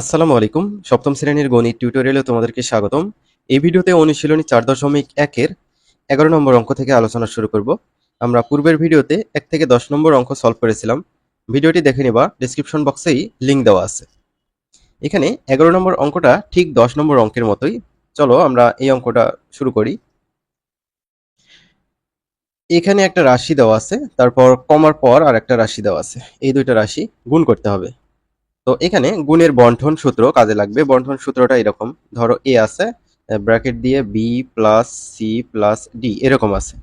আসসালামু আলাইকুম। সপ্তম শ্রেণির গণিত টিউটোরিয়ালে তোমাদেরকে স্বাগতম। এই ভিডিওতে অনুশীলনী চার দশমিক একের এগারো নম্বর অঙ্ক থেকে আলোচনা শুরু করব। আমরা পূর্বের ভিডিওতে এক থেকে দশ নম্বর অঙ্ক সলভ করেছিলাম। ভিডিওটি দেখে নিবা ডিসক্রিপশন বক্সেই লিঙ্ক দেওয়া আছে। এখানে এগারো নম্বর অঙ্কটা ঠিক দশ নম্বর অঙ্কের মতোই। চলো আমরা এই অঙ্কটা শুরু করি। এখানে একটা রাশি দেওয়া আছে, তারপর কমার পর আর একটা রাশি দেওয়া আছে। এই দুইটা রাশি গুণ করতে হবে। তো এখানে গুণের বন্টন সূত্র কাজে লাগবে। বন্টন সূত্রটা এরকম। ধরো এ আছে ব্র্যাকেট দিয়ে B plus C plus D এরকম আছে।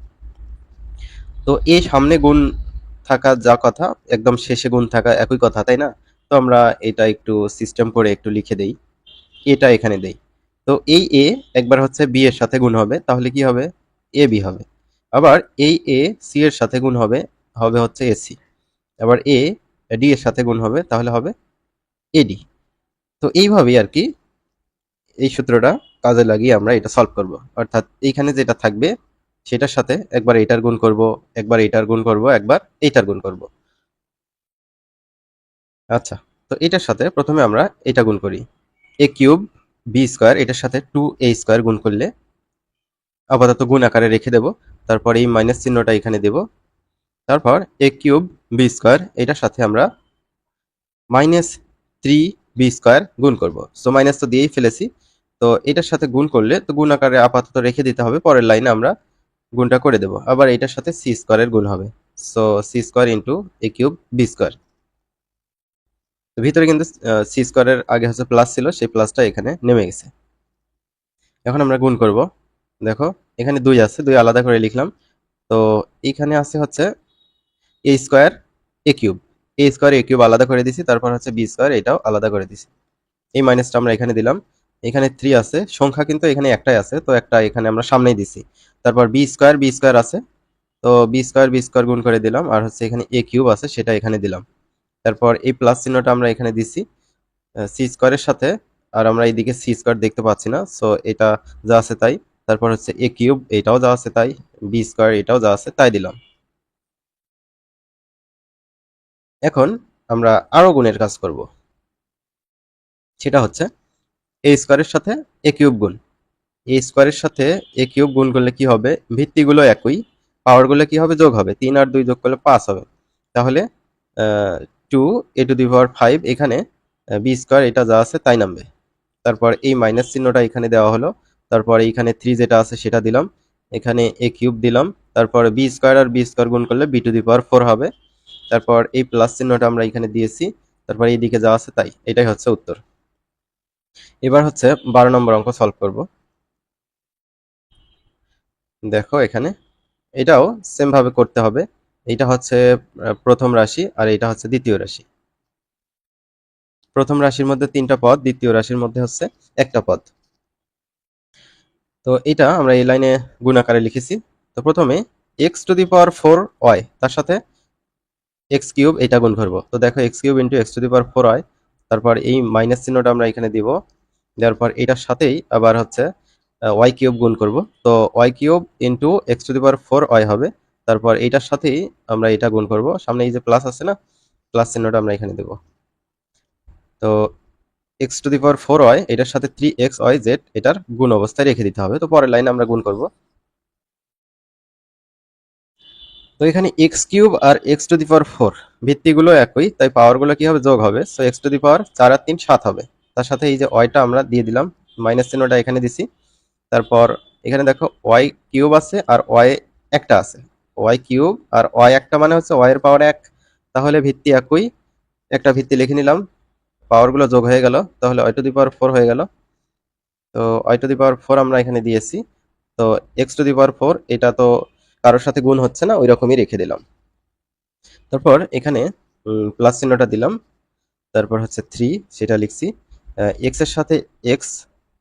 তো এ সামনে গুণ থাকা যা কথা, একদম শেষে গুণ থাকা একই কথা, তাই না? তো আমরা এটা একটু সিস্টেম করে একটু লিখে দেই। এটা এখানে দেই। তো এই এ একবার হচ্ছে বি এর সাথে গুণ হবে, তাহলে কি হবে? এ বি হবে। আবার এই এ সি এর সাথে গুণ হবে হবে হচ্ছে এসি আবার এ ডি এর সাথে গুণ হবে, তাহলে হবে এডি তো এইভাবেই আর কি এই সূত্রটা কাজে লাগিয়ে আমরা এটা সলভ করব। অর্থাৎ এইখানে যেটা থাকবে, সেটার সাথে একবার এটার গুণ করব, একবার এটার গুণ করব, একবার এইটার গুণ করব। আচ্ছা তো এটার সাথে প্রথমে আমরা এটা গুণ করি। এ কিউব বি স্কোয়ার, এটার সাথে টু এ স্কোয়ার গুণ করলে আপাতত গুণ আকারে রেখে দেব। তারপর এই মাইনাস চিহ্নটা এখানে দেব। তারপর এ কিউব বি স্কোয়ার, এটার সাথে আমরা মাইনাস থ্রি বি স্কোয়ার গুণ করব। সো মাইনাস তো দিয়েই ফেলেছি। তো এটার সাথে গুণ করলে তো গুণ আকারে আপাতত রেখে দিতে হবে। পরের লাইনে আমরা গুণটা করে দেব। আবার এটার সাথে সি স্কোয়ারের গুণ হবে। So C square into A cube B square ভিতরে কিন্তু সি স্কোয়ারের আগে হচ্ছে প্লাস ছিল, সেই প্লাসটা এখানে নেমে গেছে। এখন আমরা গুণ করব। দেখো, এখানে দুই আছে, দুই আলাদা করে লিখলাম। তো এখানে আছে হচ্ছে A square A cube A square A cube আলাদা করে দিছি, তারপর হচ্ছে বি স্কোয়ার এটাও আলাদা করে দিছি। এই মাইনাসটা আমরা এখানে দিলাম। এখানে থ্রি আছে, সংখ্যা কিন্তু এখানে একটাই আছে, তো একটা এখানে আমরা সামনেই দিছি। তারপর বি স্কোয়ার বি স্কোয়ার আছে, তো বি স্কোয়ার বি স্কোয়ার গুণ করে দিলাম, আর হচ্ছে এখানে এ কিউব আছে, সেটা এখানে দিলাম। তারপর এই প্লাস চিহ্নটা আমরা এখানে দিছি সি স্কোয়ারের সাথে, আর আমরা এইদিকে সি স্কোয়ার দেখতে পাচ্ছি না সো এটা যা আছে তাই। তারপর হচ্ছে এ কিউব এটাও যা আছে তাই বি স্কোয়ার এটাও যা আছে তাই দিলাম। এখন আমরা আরও গুণের কাজ করব। সেটা হচ্ছে এ স্কোয়ারের সাথে এ কিউব গুণ। এ স্কোয়ারের সাথে এ কিউব গুণ করলে কি হবে? ভিত্তিগুলো একই পাওয়ারগুলো কি হবে? যোগ হবে। তিন আর দুই যোগ করলে পাঁচ হবে। তাহলে two A to the power five এখানে বি স্কোয়ার এটা যা আছে তাই নামবে। তারপর এই মাইনাস চিহ্নটা এখানে দেওয়া হলো। তারপর এইখানে থ্রি যেটা আছে সেটা দিলাম। এখানে এ কিউব দিলাম। তারপর বি স্কোয়ার আর বি স্কোয়ার গুণ করলে B to the power four হবে। তারপর এই প্লাস চিহ্নটা আমরা এখানে দিয়েছি, তারপর এইদিকে যা আছে তাই, এটাই হচ্ছে উত্তর। এবার হচ্ছে বারো নম্বর অঙ্ক সলভ করব। দেখো এখানে, এটাও সেম ভাবে করতে হবে। এটা হচ্ছে প্রথম রাশি আর এটা হচ্ছে দ্বিতীয় রাশি। প্রথম রাশির মধ্যে তিনটা পদ, দ্বিতীয় রাশির মধ্যে হচ্ছে একটা পদ। তো এটা আমরা এই লাইনে গুণাকারে লিখেছি। তো প্রথমে X to the power four Y তার সাথে এক্স কিউব এটা গুণ করব। তো দেখো X cube into X to the power four হয়। তারপর এই মাইনাস চিহ্নটা আমরা এখানে দিব। দেওয়ার এটার সাথেই আবার হচ্ছে ওয়াই কিউব গুণ করব। তো Y cube into X to the power four Y হবে। তারপর এইটার সাথেই আমরা এটা গুণ করব। সামনে এই যে প্লাস আছে না প্লাস চিহ্নটা আমরা এখানে দেব। তো X to the power four Y এটার সাথে থ্রি এক্স ওয়াই জেড এটার গুণ অবস্থায় রেখে দিতে হবে। তো পরের লাইনে আমরা গুণ করব। তো এখানে X cube R X to the power four, ভিত্তিগুলো একই, তাই পাওয়ারগুলো কি হবে? যোগ হবে। So X to the power চার আর তিন, সাত হবে। তার সাথে এই যে ওয়াইটা আমরা দিয়ে দিলাম মাইনাস চিহ্নটা এখানে দিছি। তারপর এখানে দেখো ওয়াই কিউব আছে আর ওয়াই একটা আছে। ওয়াই কিউব আর ওয়াই একটা মানে হচ্ছে ওয়াইয়ের পাওয়ার এক। তাহলে ভিত্তি একই। একটা ভিত্তি লিখে নিলাম। পাওয়ারগুলো যোগ হয়ে গেল। তাহলে Y to the power four হয়ে গেল। তো Y to the power four আমরা এখানে দিয়েছি। তো X to the power four, এটা তো কারোর সাথে গুণ হচ্ছে না ওই রকমই রেখে দিলাম। তারপর এখানে প্লাস চিহ্নটা দিলাম। তারপর হচ্ছে থ্রি সেটা লিখছি। এক্সের সাথে এক্স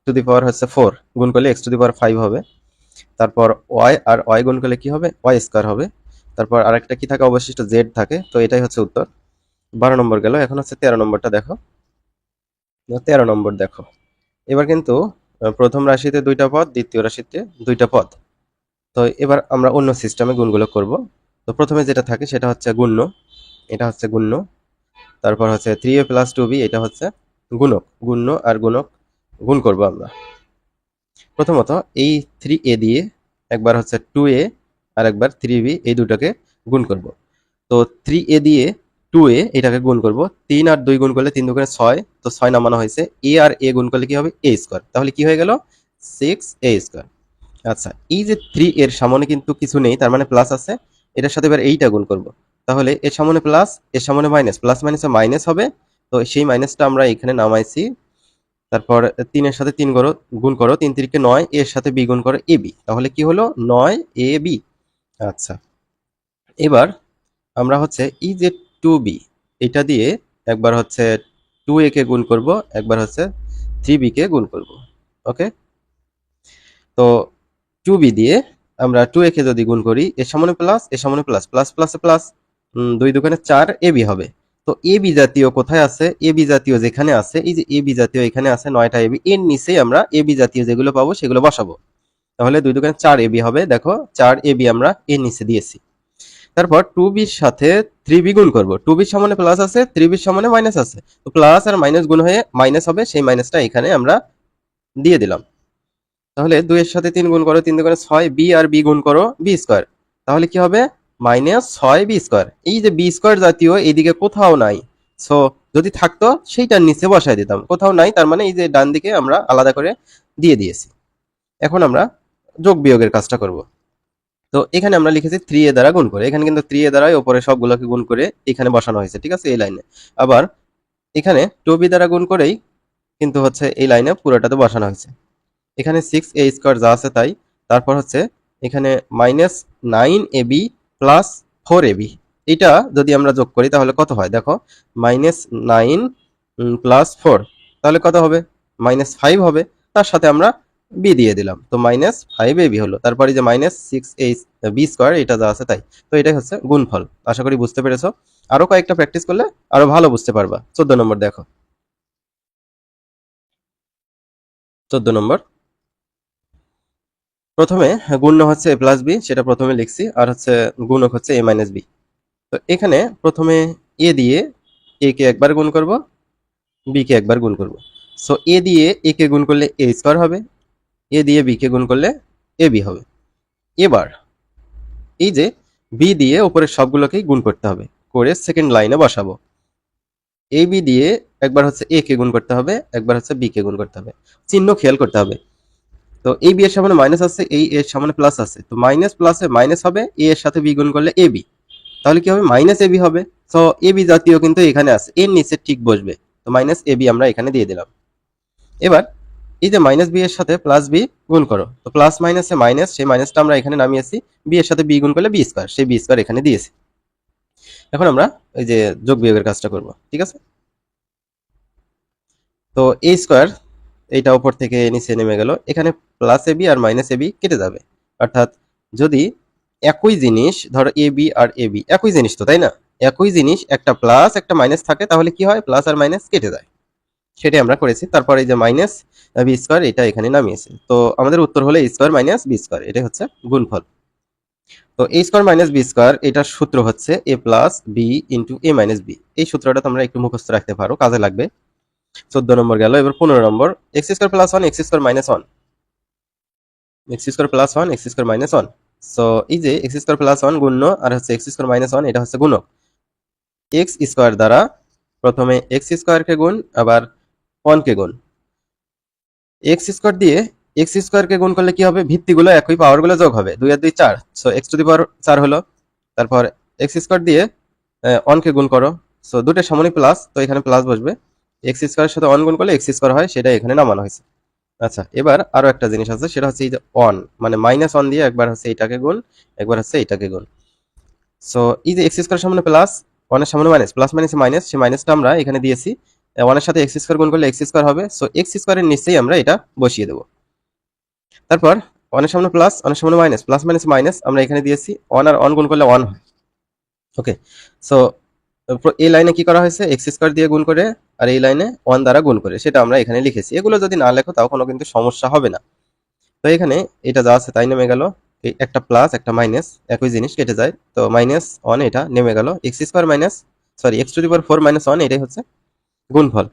টু দি পাওয়ার হচ্ছে ফোর গুণ করলে X to the power five হবে। তারপর ওয়াই আর ওয়াই গুণ করলে কি হবে? ওয়াই স্কোয়ার হবে। তারপর আরেকটা কি থাকে? অবশিষ্ট জেড থাকে। তো এটাই হচ্ছে উত্তর। বারো নম্বর গেল। এখন হচ্ছে তেরো নম্বরটা দেখো। তেরো নম্বর দেখো। এবার কিন্তু প্রথম রাশিতে দুইটা পদ, দ্বিতীয় রাশিতে দুইটা পদ। তো এবার আমরা অন্য সিস্টেমে গুণগুলো করব। তো প্রথমে যেটা থাকে সেটা হচ্ছে গুণ্য, এটা হচ্ছে গুণ্য। তারপর হচ্ছে three A plus two B এটা হচ্ছে গুণক। গুণ্য আর গুণক গুণ করব আমরা। প্রথমত এই থ্রি এ দিয়ে একবার হচ্ছে টু এ আর একবার থ্রি বি এই দুটোকে গুণ করব। তো থ্রি এ দিয়ে টু এ এটাকে গুণ করব। তিন আর দুই গুণ করলে তিন দুগুণে ছয়, তো ছয় নামানো হয়েছে। এ আর এ গুণ করলে কি হবে? এ স্কোয়ার তাহলে কি হয়ে গেল? সিক্স এ স্কোয়ার আচ্ছা এই যে থ্রি এর সামনে কিন্তু কিছু নেই, তার মানে প্লাস আছে, এটার সাথে এবার এইটা গুণ করব। তাহলে এর সামনে প্লাস এর সামনে মাইনাস প্লাস মাইনাসে মাইনাস হবে, তো সেই মাইনাসটা আমরা এখানে নামাইছি। তারপর তিনের সাথে তিন করো, গুণ করো, তিন তিরিকে নয়, এর সাথে বি গুণ করো, এ বি। তাহলে কি হলো? নয়, এ বি। আচ্ছা এবার আমরা হচ্ছে ই যে টু বি এটা দিয়ে একবার হচ্ছে টু এ কে গুণ করব, একবার হচ্ছে থ্রি বি কে গুণ করব ওকে তো টু বি দিয়ে আমরা টু এ কে যদি গুণ করি, এর সামনে প্লাস এর সামনে প্লাস প্লাস প্লাসে প্লাস দুই দোকানে চার এ বি হবে। তো এ বি জাতীয় কোথায় আছে? এ বি জাতীয় যেখানে আছে, এই যে এ বি জাতীয় এখানে আছে, নয়টা বি এর নিচেই আমরা এ বি জাতীয় যেগুলো পাবো সেগুলো বসাবো। তাহলে দুই দোকানে চার বি হবে, দেখো, চার বি আমরা এর নিচে দিয়েছি। তারপর টু বির সাথে থ্রি বি গুণ করব। টু বির সামনে প্লাস আছে থ্রি বির সামনে মাইনাস আছে। তো প্লাস আর মাইনাস গুণ হয়ে মাইনাস হবে, সেই মাইনাসটা এখানে আমরা দিয়ে দিলাম। তাহলে দুইয়ের সাথে তিন গুণ করো, তিন দুগুণে ছয়, বি আর বি গুণ করো, বি স্কোয়ার। তাহলে কি হবে? মাইনাস ছয় বি স্কোয়ার। এই যে বি স্কোয়ার জাতীয় এইদিকে কোথাও নাই। সো যদি থাকতো, সেইটার নিচে বসায় দিতাম। কোথাও নাই, তার মানে এই যে ডান দিকে আমরা আলাদা করে দিয়ে দিয়েছি। এখন আমরা যোগ বিয়োগের কাজটা করব। তো এখানে আমরা লিখেছি থ্রি এ দ্বারা গুণ করে। এখানে কিন্তু থ্রি এ দ্বারাই ওপরে সবগুলোকে গুণ করে এখানে বসানো হয়েছে, ঠিক আছে? এই লাইনে। আবার এখানে টু বি দ্বারা গুণ করেই কিন্তু হচ্ছে এই লাইনে পুরোটাতে বসানো হয়েছে। এখানে সিক্স এ স্কোয়ার যা আছে তাই। তারপর হচ্ছে এখানে minus nine A B plus four A B এটা যদি আমরা যোগ করি তাহলে কত হয়? দেখো মাইনাস নাইন প্লাস ফোর তাহলে কত হবে? মাইনাস ফাইভ হবে। তার সাথে আমরা বি দিয়ে দিলাম। তো মাইনাস ফাইভ এ বি হলো। তারপরে যে minus six A B square এটা যা আছে তাই। তো এটাই হচ্ছে গুণফল। আশা করি বুঝতে পেরেছ। আরও কয়েকটা প্র্যাকটিস করলে আরও ভালো বুঝতে পারবা। চোদ্দ নম্বর দেখো। চোদ্দ নম্বর। প্রথমে গুণ্য হচ্ছে এ প্লাস বি সেটা প্রথমে লিখছি, আর হচ্ছে গুণক হচ্ছে এ মাইনাস বি তো এখানে প্রথমে এ দিয়ে এ কে একবার গুণ করব বি কে একবার গুণ করব। সো এ দিয়ে এ কে গুণ করলে এ স্কোয়ার হবে এ দিয়ে বি কে গুণ করলে এ বি হবে। এবার, এই যে বি দিয়ে উপরের সবগুলোকেই গুণ করতে হবে, করে সেকেন্ড লাইনে বসাবো। এ বি দিয়ে একবার হচ্ছে এ কে গুণ করতে হবে, একবার হচ্ছে বি কে গুণ করতে হবে। চিহ্ন খেয়াল করতে হবে। তো এই বি এর সামনে মাইনাস আছে এই এর সামনে প্লাস আছে। তো মাইনাস প্লাসে মাইনাস হবে এ এর সাথে বি গুণ করলে এ বি তাহলে কি হবে? মাইনাস এ বি হবে। তো এ বি জাতীয় কিন্তু এখানে আছে। এর নিচে ঠিক বসবে। তো মাইনাস এ বি আমরা এখানে দিয়ে দিলাম। এবার, এই যে মাইনাস বি এর সাথে প্লাস বি গুণ করো। তো প্লাস মাইনাসে মাইনাস সেই মাইনাসটা আমরা এখানে নামিয়েছি। বি এর সাথে বি গুণ করলে বি স্কোয়ার সেই বি স্কোয়ার এখানে দিয়েছি। এখন আমরা এই যে যোগ বিয়োগের কাজটা করব। ঠিক আছে? তো এ স্কোয়ার এইটা উপর থেকে নিচে নেমে গেল। এখানে প্লাস এ বি আর মাইনাস এ বি কেটে যাবে। অর্থাৎ যদি একই জিনিস, ধরো এ বি আর এ বি একই জিনিস তো, তাই না? একই জিনিস, একটা প্লাস একটা মাইনাস থাকে, তাহলে কি হয়? প্লাস আর মাইনাস কেটে যায়। সেটাই আমরা করেছি। তারপর এই যে মাইনাস বি স্কোয়ার এটা এখানে নামিয়েছি। তো আমাদের উত্তর হলো স্কোয়ার মাইনাস বি স্কোয়ার এটাই হচ্ছে গুণফল। তো A square minus B square এটার সূত্র হচ্ছে A plus B into A minus B এই সূত্রটা তোমরা একটু মুখস্থ রাখতে পারো, কাজে লাগবে। চোদ্দ নম্বর গেল এবার পনেরো নম্বর X square plus one X square minus one X square plus one X square minus one so এই যে এক্স স্কোয়ার প্লাস ওয়ান গুণ্য আর হচ্ছে এক্স স্কোয়ার মাইনাস ওয়ান এটা হচ্ছে গুণক এক্স স্কোয়ার দ্বারা প্রথমে এক্স স্কোয়ারকে গুণ আবার ওয়ানকে গুণ এক্স স্কোয়ার দিয়ে এক্স স্কোয়ারকে গুণ করলে কি হবে ভিত্তিগুলো একই পাওয়ারগুলো যোগ হবে দুই আর দুই চার so X to the power চার হলো তারপর এক্স স্কোয়ার দিয়ে ওয়ানকে গুণ করো সো দুটোর সমানই প্লাস তো এখানে প্লাস বসবে এক্স স্কোয়ারের সাথে অন গুণ করলে এক্স স্কোয়ার হয়, সেটা এখানে নামানো হয়েছে। আচ্ছা এবার আরও একটা জিনিস আছে, সেটা হচ্ছে এই যে অন মানে মাইনাস অন দিয়ে একবার হচ্ছে এইটাকে গুণ, একবার হচ্ছে এইটাকে গুণ। সো এই যে এক্স স্কোয়ারের সামনে প্লাস ওয়ানের সামনে মাইনাস প্লাস মাইনাস মাইনাস সেই মাইনাসটা আমরা এখানে দিয়েছি। ওয়ানের সাথে এক্স স্কোয়ার গুণ করলে এক্স স্কোয়ার হবে সো এক্স স্কোয়ারের নিচেই আমরা এটা বসিয়ে দেবো। তারপর অনের সামনে প্লাস ওয়ানের সামনে মাইনাস প্লাস মাইনাস মাইনাস আমরা এখানে দিয়েছি ওয়ান আর অন গুণ করলে অন হয়। ওকে সো এই লাইনে কি করা হয়েছে? এক্স স্কোয়ার দিয়ে গুণ করে আর এই লাইনে ওয়ান দ্বারা গুণ করে। সেটা আমরা এখানে লিখেছি। এগুলো যদি না লেখো, তাও কোনো কিন্তু সমস্যা হবে না। তো এখানে এটা যা আছে তাই নেমে গেল। একটা প্লাস একটা মাইনাস একই জিনিস কেটে যায়। তো মাইনাস ওয়ান এটা নেমে গেল। X square minus sorry X to the power four minus one এটাই হচ্ছে গুণফল।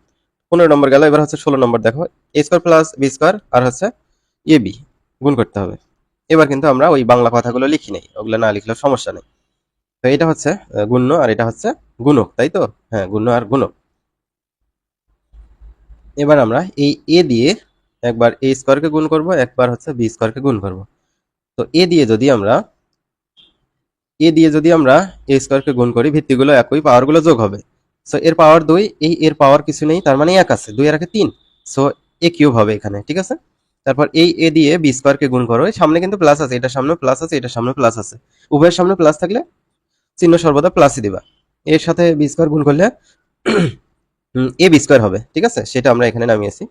পনেরো নম্বর গেল। এবার হচ্ছে ষোলো নম্বর দেখো। A square plus B square আর হচ্ছে এ বি গুণ করতে হবে। এবার কিন্তু আমরা ওই বাংলা কথাগুলো লিখি নেই। ওগুলো না লিখলেও সমস্যা নেই। তো এটা হচ্ছে গুণ্য আর এটা হচ্ছে গুণক, তাই তো? হ্যাঁ গুণ্য আর গুণক। এবার আমরা এই এ দিয়ে একবার এ স্কোয়ারকে গুণ করব, একবার হচ্ছে বি স্কোয়ারকে গুণ করব। তো এ দিয়ে যদি আমরা, এ দিয়ে যদি আমরা এ স্কোয়ারকে গুণ করি, ভিত্তিগুলো একই পাওয়ারগুলো যোগ হবে। সো এর পাওয়ার দুই, এই এর পাওয়ার কিছু নেই, তার মানে এক আছে, দুই আর একে তিন। সো এ কিউব হবে এখানে, ঠিক আছে? তারপর এই এ দিয়ে বি স্কোয়ারকে গুণ করো সামনে কিন্তু প্লাস আছে এটার সামনে প্লাস আছে এটার সামনে প্লাস আছে। উভয়ের সামনে প্লাস থাকলে চিহ্ন সর্বদা প্লাসই দিবা। এর সাথে বি স্কোয়ার গুণ করলে এ বি স্কোয়ার হবে, ঠিক আছে? সেটা আমরা এখানে নামিয়েছি।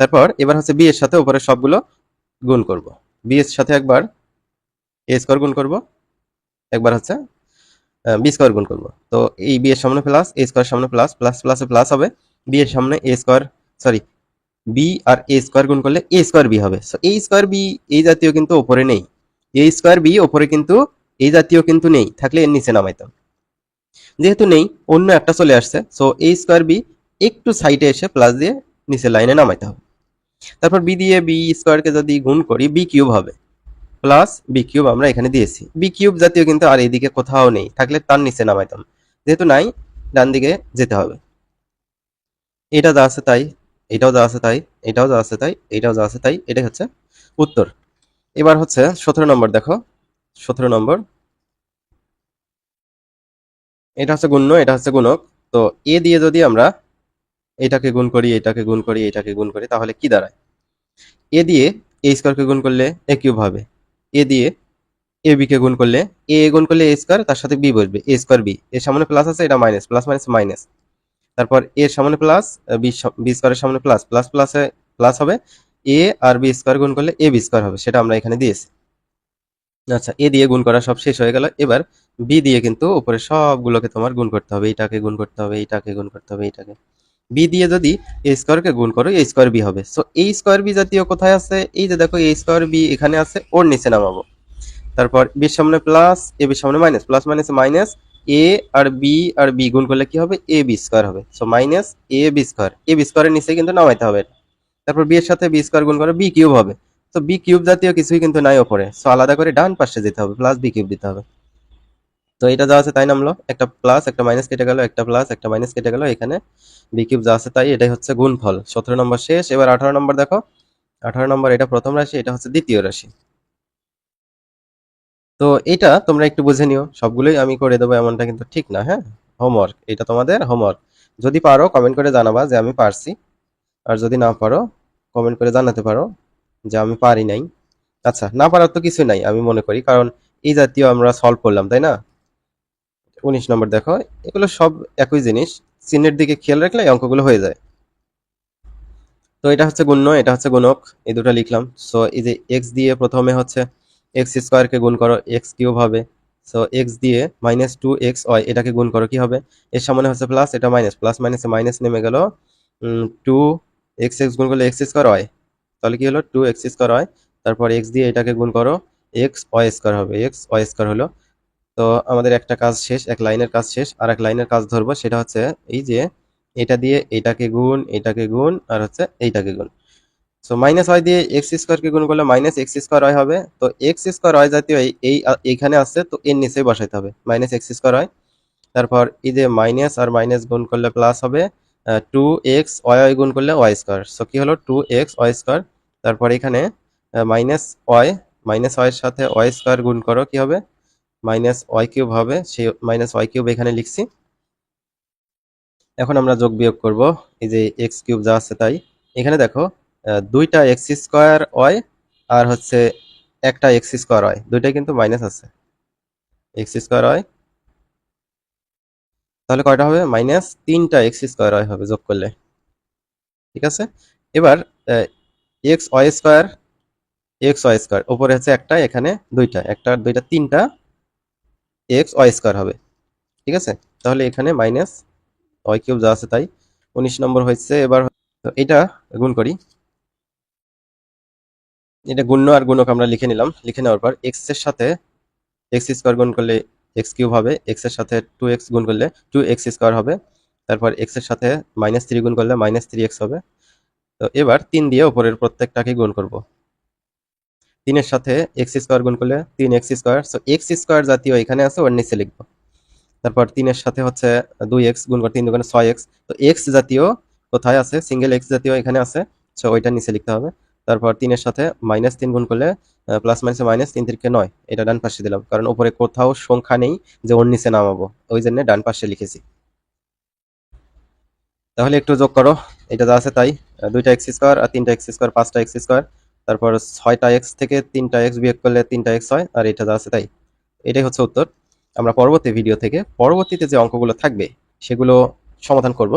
তারপর এবার হচ্ছে বি এর সাথে উপরের সবগুলো গুণ করব। বি এর সাথে একবার এ স্কোয়ার গুণ করব। একবার হচ্ছে বি স্কোয়ার গুণ করব। তো এই বি এর সামনে প্লাস এ স্কোয়ার সামনে প্লাস প্লাস প্লাসে প্লাস হবে। বি এর সামনে এ স্কোয়ার সরি বি আর এ স্কোয়ার গুণ করলে এ স্কোয়ার বি হবে। সো এ স্কোয়ার বি এই জাতীয় কিন্তু ওপরে নেই। এ স্কোয়ার বি ওপরে কিন্তু এই জাতীয় কিন্তু নেই, থাকলে এর নিচে নামাইতাম যেহেতু নেই, অন্য একটা চলে আসছে সো এ স্কোয়ার বি একটু সাইডে এসে প্লাস দিয়ে নিচে লাইনে নামাইতে হবে। তারপর বি দিয়ে বি স্কোয়ারকে যদি গুণ করি বি কিউব হবে। প্লাস বি কিউব আমরা এখানে দিয়েছি। বি কিউব জাতীয় কিন্তু আর এইদিকে কোথাও নেই, থাকলে তার নিচে নামাইতাম যেহেতু নাই, ডান দিকে যেতে হবে। এটা যা আছে তাই, এটাও যা আছে তাই, এটাও যা আছে তাই, এটাও যা আছে তাই, এটাই হচ্ছে উত্তর। এবার হচ্ছে সতেরো নম্বর দেখো। সতেরো নম্বর। এটা হচ্ছে গুণ্য, এটা হচ্ছে গুণক। তো এ দিয়ে যদি আমরা এটাকে গুণ করি, এটাকে গুণ করি, এটাকে গুণ করি, তাহলে কি দাঁড়ায়? এ দিয়ে এ স্কোয়ারকে গুণ করলে এ কিউব হবে। এ দিয়ে এ বি কে গুণ করলে এ গুণ করলে এ স্কোয়ার, তার সাথে বি বসবে, এ স্কোয়ার বি। এর সামনে প্লাস আছে, এটা মাইনাস প্লাস মাইনাস মাইনাস তারপর এর সামনে প্লাস বি বি স্কোয়ারের সামনে প্লাস প্লাস প্লাসে প্লাস হবে। এ আর বি স্কোয়ার গুণ করলে এ বি স্কোয়ার হবে, সেটা আমরা এখানে দিয়েছি। আচ্ছা এ দিয়ে গুণ করা সব শেষ হয়ে গেল। এবার বি দিয়ে কিন্তু উপরে সবগুলোকে তোমার গুণ করতে হবে। এটাকে গুণ করতে হবে, এটাকে গুণ করতে হবে, এটাকে। বি দিয়ে যদি এ স্কোয়ারকে গুণ করো, এ স্কোয়ার বি হবে। সো এই স্কোয়ার বি জাতীয় কোথায় আছে? এই যে দেখো, এ স্কোয়ার বি এখানে আছে, ওর নিচে নামাবো। তারপর বির সামনে প্লাস এ বির সামনে minus plus minus minus A R B আর বি গুণ করলে কি হবে? এ বি স্কোয়ার হবে। So minus A B square. A B স্কোয়ারের নিচে কিন্তু নামাইতে হবে। তারপর বি এর সাথে বি স্কোয়ার গুণ করো বি কিউব হবে। তো বি কিউব জাতীয় কিছুই কিন্তু নাই ওপরে। সো আলাদা করে ডান পাশে যেতে হবে প্লাস বি কিউব দিতে হবে। তো এটা যা আছে তাই নামলো, একটা প্লাস একটা মাইনাস কেটে গেল, একটা প্লাস একটা মাইনাস কেটে গেল, এখানে বি কিউব যা আছে তাই এটাই হচ্ছে গুণফল। সতেরো নম্বর শেষ, এবার আঠারো নম্বর দেখো। আঠারো নম্বর এটা প্রথম রাশি, এটা হচ্ছে দ্বিতীয় রাশি। তো এটা তোমরা একটু বুঝে নিও, সবগুলোই আমি করে দেবো এমনটা কিন্তু ঠিক না হ্যাঁ? হোমওয়ার্ক এটা তোমাদের হোমওয়ার্ক যদি পারো কমেন্ট করে জানাবা যে আমি পারছি। আর যদি না পারো কমেন্ট করে জানাতে পারো। যে আমি পারি নাই। আচ্ছা না পারার তো কিছু নাই আমি মনে করি, কারণ এই জাতীয় আমরা সলভ করলাম, তাই না? উনিশ নম্বর দেখো, এগুলো সব একই জিনিস, চিহ্নের দিকে খেয়াল রাখলে এই অঙ্কগুলো হয়ে যায়। তো এটা হচ্ছে গুণ্য, এটা হচ্ছে গুণক, এই দুটো লিখলাম। সো এই যে এক্স দিয়ে প্রথমে হচ্ছে এক্স স্কোয়ারকে গুণ করো এক্স কিউব হবে। সো এক্স দিয়ে মাইনাস টু এক্স ওয়াই এটাকে গুণ করো, কি হবে? এর সামনে হচ্ছে প্লাস এটা মাইনাস প্লাস মাইনাসে মাইনাস নেমে গেল টু এক্স এক্স গুণ করলে এক্স স্কোয়ার ওয়াই তাহলে কি হলো? টু এক্স স্কোয়ার ওয়াই তারপর এক্স দিয়ে এটাকে গুণ করো এক্স ওয়াই স্কোয়ার হবে। এক্স ওয়াই স্কোয়ার হলো, তো আমাদের একটা কাজ শেষ, এক লাইনের কাজ শেষ, আর এক লাইনের কাজ ধরবো, সেটা হচ্ছে এই যে এটা দিয়ে এটাকে গুণ এটাকে গুণ, আর হচ্ছে এইটাকে গুণ। সো মাইনাস ওয়াই দিয়ে এক্স স্কোয়ারকে গুণ করলে মাইনাস এক্স স্কোয়ার ওয়াই হবে, তো এক্স স্কোয়ার ওয়াই জাতীয় এই এই, এইখানে আসছে, তো এর নিচেই বসাইতে হবে। মাইনাস এক্স স্কোয়ার ওয়াই তারপর এই যে মাইনাস আর মাইনাস গুণ করলে প্লাস হবে টু এক্স ওয়াই গুণ করলে ওয়াই স্কোয়ার সো কি হলো? টু এক্স ওয়াই স্কোয়ার তারপর এখানে মাইনাস ওয়াই মাইনাস ওয়াইয়ের সাথে ওয়াই স্কোয়ার গুণ করো, কি হবে? মাইনাস ওয়াই কিউব হবে, সেই মাইনাস ওয়াই কিউব এখানে লিখছি। এখন আমরা যোগ বিয়োগ করব, এই যে এক্স কিউব যা আছে তাই। এখানে দেখো দুইটা এক্স স্কোয়ার ওয়াই আর হচ্ছে একটা এক্স স্কোয়ার ওয়াই দুইটাই কিন্তু মাইনাস আছে। এক্স স্কোয়ার ওয়াই তাহলে কয়টা হবে? মাইনাস তিনটা এক্স স্কোয়ার ওয়াই হবে যোগ করলে। ঠিক আছে? এবার X Y square, X Y square, ওপরে হচ্ছে একটা, এখানে দুইটা, একটা, দুইটা, তিনটা, এক্স ওয়াই স্কোয়ার হবে। ঠিক আছে? তাহলে এখানে মাইনাস ওয়াই কিউব যা আছে তাই। উনিশ নম্বর হয়েছে এবার এটা গুণ করি। এটা গুণ্য আর গুণক আমরা লিখে নিলাম। লিখে নেওয়ার পর এক্সের সাথে এক্স স্কোয়ার গুণ করলে এক্স কিউব হবে এক্সের সাথে টু এক্স গুণ করলে টু এক্স স্কোয়ার হবে, তারপর এক্সের সাথে মাইনাস থ্রি গুণ করলে মাইনাস থ্রি এক্স হবে। তো এবার তিন দিয়ে উপরের প্রত্যেকটাকে গুণ করব। তিনের সাথে এক্স স্কোয়ার গুণ করলে তিন X square so X square জাতীয় এখানে আছে, ওর নিচে লিখব। তারপর তিনের সাথে হচ্ছে দুই এক্স গুণ করে তিন দুগুণে ছয় এক্স তো এক্স জাতীয় কোথায় আছে? সিঙ্গেল এক্স জাতীয় এখানে আছে সো ওইটা নিচে লিখতে হবে। তারপর তিনের সাথে মাইনাস তিন গুণ করলে প্লাস মাইনাসে মাইনাস তিন তিরিকে নয়। এটা ডান পাশে দিলাম। কারণ উপরে কোথাও সংখ্যা নেই যে ওর নিচে নামাবো। ওই জন্য ডান পাশে লিখেছি। তাহলে একটু যোগ করো। এটা যা আছে তাই। দুইটা এক্স স্কোয়ার আর তিনটা এক্স স্কোয়ার পাঁচটা এক্স স্কোয়ার তারপর ছয়টা এক্স থেকে তিনটা এক্স বিয়োগ করলে তিনটা এক্স হয়। আর এটা যা আছে তাই। এটাই হচ্ছে উত্তর। আমরা পরবর্তী ভিডিও থেকে পরবর্তীতে যে অঙ্কগুলো থাকবে, সেগুলো সমাধান করব।